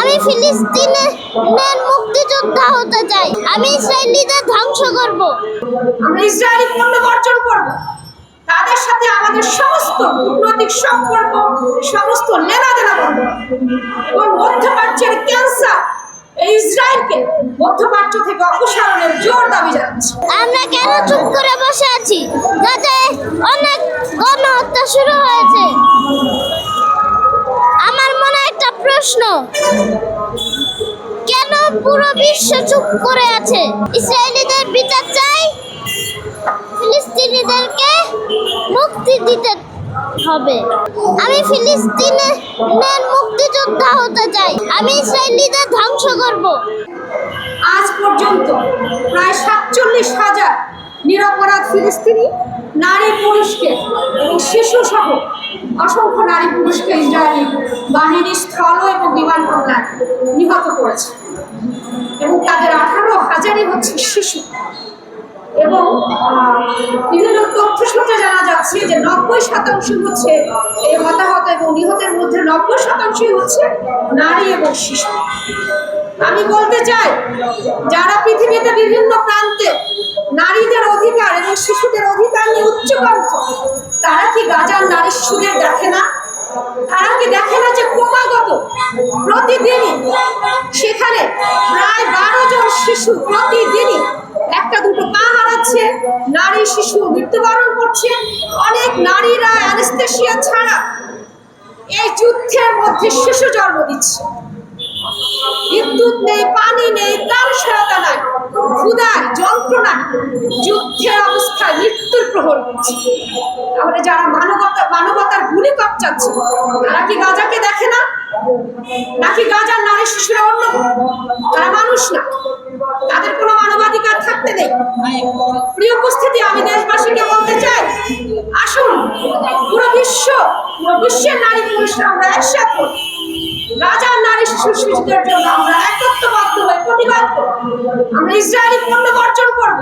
আমি ফিলিস্তিনের মুক্তিযোদ্ধা হতে চাই। আমি ইসরায়েলিদের ধ্বংস করব। আমরা ইসরায়েলি পণ্য বর্জন করব। তাদের সাথে আমাদের সমস্ত কূটনৈতিক সম্পর্ক সমস্ত লেনাদেনা বন্ধ এবং মধ্যপ্রাচ্যের ক্যান্সার এই ইসরায়েলকে মধ্যপ্রাচ্য থেকে অপসারণের জোর দাবি জানাচ্ছে। আমরা কেন চুপ করে বসে আছি? যাতে অনেক গণহত্যা শুরু হয়েছে। বিশ্ব চুপ করে আছে। ইসরায়েলিদের বিচার চাই, ফিলিস্তিনিদেরকে মুক্তি দিতে হবে। আমি ফিলিস্তিনের মুক্তিযোদ্ধা হতে চাই। আমি ইসরায়েলিদের ধ্বংস করব। আজ পর্যন্ত প্রায় সাতচল্লিশ হাজার নিরপরাধ ফিলিস্তিনি নারী পুরুষকে এবং শিশু সহ অসংখ্য নারী পুরুষকে ইসরায়েলি বাহিনী স্থল এবং বিমান হামলায় নিহত করেছে। হচ্ছে শিশু। এবং বিভিন্ন তথ্য সূত্রে জানা যাচ্ছে যে নব্বই শতাংশ হচ্ছে এই হতাহত এবং নিহতের মধ্যে নব্বই শতাংশই হচ্ছে নারী এবং শিশু। আমি বলতে চাই, যারা পৃথিবীতে বিভিন্ন প্রান্তে নারীদের অধিকার এবং শিশুদের অধিকার নিয়ে উচ্চকণ্ঠ, তারা কি গাজার নারী শিশুদের দেখে না? তারা কি দেখে না যে ক্রমাগত, প্রতিদিনই সেখানে শিশু প্রতিদিনই একটা দুটো পা হারাচ্ছে, নারী শিশু মৃত্যুবরণ করছে, অনেক নারীরা অ্যানেস্থেশিয়া ছাড়া এই যুদ্ধের মধ্যে শিশু জন্ম দিচ্ছে বিদ্যুৎ নেই, পানি নেই তার সহায়তা নাই ক্ষুদায় যন্ত্রণা যুদ্ধের অবস্থায় মৃত্যুর প্রহর করছে তাহলে যারা মানবতা মানবতার ভূমিকপ চাচ্ছে তারা কি গাজাকে দেখে না? নাকি গাজার নারী শিশুরা অন্য? তারা মানুষ না। তাদের কোনো মানবাধিকার থাকতে নেই। প্রিয় উপস্থিতি, আমি দেশবাসীকে বলতে চাই, আসুন, পুরো বিশ্ব, বিশ্বের নারী পুরুষরা আমরা একসাথে শিশু শিশুদের জন্য আমরা একত্রবদ্ধ হয়ে প্রতিবাদ আমরা ইসরায়েলি পণ্য বর্জন করব।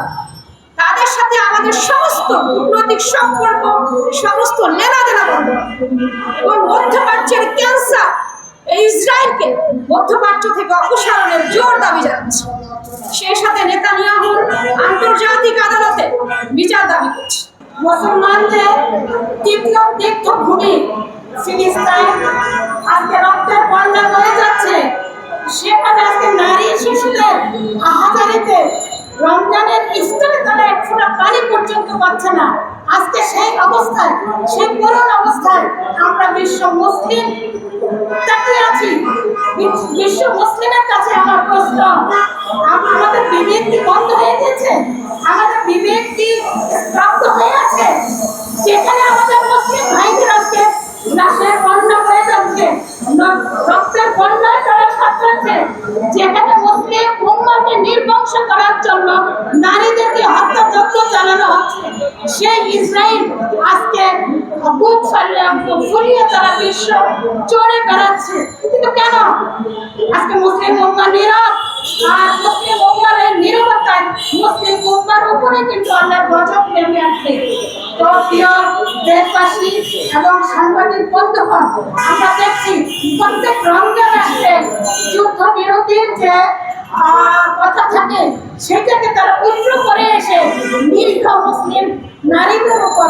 তাদের সাথে আমাদের সমস্ত কূটনৈতিক সম্পর্ক, সমস্ত লেনাদেনা বন্ধ এবং মধ্যপ্রাচ্যের ক্যান্সার ইসরায়েলকে মধ্যপ্রাচ্য থেকে অপসারণের জোর দাবি জানাচ্ছে। সেই সাথে নেতানিয়াহু আন্তর্জাতিক আদালতে বিচার দাবি করছে। মুসলমানদের তীব্র তীর্থ ভূমি ফিলিস্তাইন আজকে রক্তের বন্যা হয়ে যাচ্ছে। সেখানে আজকে নারী শিশুদের আহাজারিতে রমজানের ইফতার তারা এক ফোঁটা পানি পর্যন্ত পাচ্ছে না। আজকে সেই অবস্থায়, সেই করুণ অবস্থায় আমরা বিশ্ব মুসলিম বিশ্ব- মুসলিমের কাছে আমার প্রশ্ন আমাদের বিবেক কি বন্ধ হয়ে গেছে আমাদের বিবেক কি স্তব্ধ হয়ে আছে? যেখানে আমাদের মুসলিম ভাইদের আজকে লাশের বন্যা হয়ে যাচ্ছে রক্তের বন্যায় তারা সাঁতরাচ্ছে যেখানে মুসলিম উম্মাকে নির্বংশ করার জন্য নারীদেরকে হত্যাযজ্ঞ চালানো হচ্ছে। সেই ইসরায়েল আজকে বুক ফালিয়ে তারা বিশ্ব চড়ে বেড়াচ্ছে। কিন্তু কেন? আজকে মুসলিম উম্মা নীরব, আর মুসলিম উম্মার এই নীরবতায় মুসলিম উম্মার উপরে কিন্তু আল্লাহর গজব নেমে আসছে তো প্রিয় দেশবাসী এবং সাংবাদিক বন্ধুগণ, আমরা দেখছি প্রত্যেক রমজান আসলে যুদ্ধ বিরতির যে কথা থাকে, সেটাকে তারা উল্টো করে এসে নারীদের উপর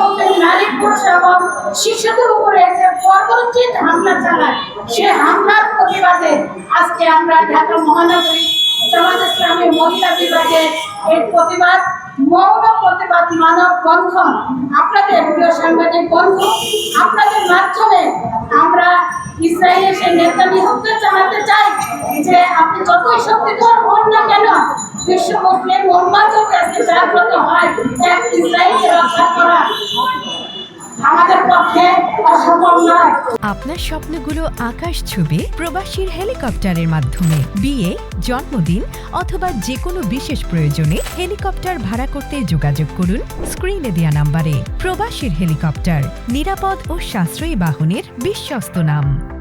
মুসলিম নারী পুরুষ এবং শিশুদের উপরে যে বর্বরচিত হামলা চালায়, সে হামলার প্রতিবাদে আজকে আমরা ঢাকা মহানগরী জামাত ইসলামী মহিলা বিভাগে এই প্রতিবাদ, মৌন প্রতিবাদ, মানব বন্ধন। আপনাদের প্রিয় সাংবাদিক বন্ধু, আপনাদের মাধ্যমে আমরা ইসরায়েলের সেই নেতা নিহত জানাতে চাই যে আপনি যতই শক্তিধর হন না কেন বিশ্ব মুসলিম উন্মাদের জাগ্রত হয় এক ইসরায়েলকে রক্ষা করা। আপনার স্বপ্নগুলো আকাশ ছুবে প্রবাসীর হেলিকপ্টারের মাধ্যমে। বিয়ে, জন্মদিন অথবা যে কোনো বিশেষ প্রয়োজনে হেলিকপ্টার ভাড়া করতে যোগাযোগ করুন স্ক্রিনে দেওয়া নাম্বারে। প্রবাসীর হেলিকপ্টার, নিরাপদ ও সাশ্রয়ী বাহনের বিশ্বস্ত নাম।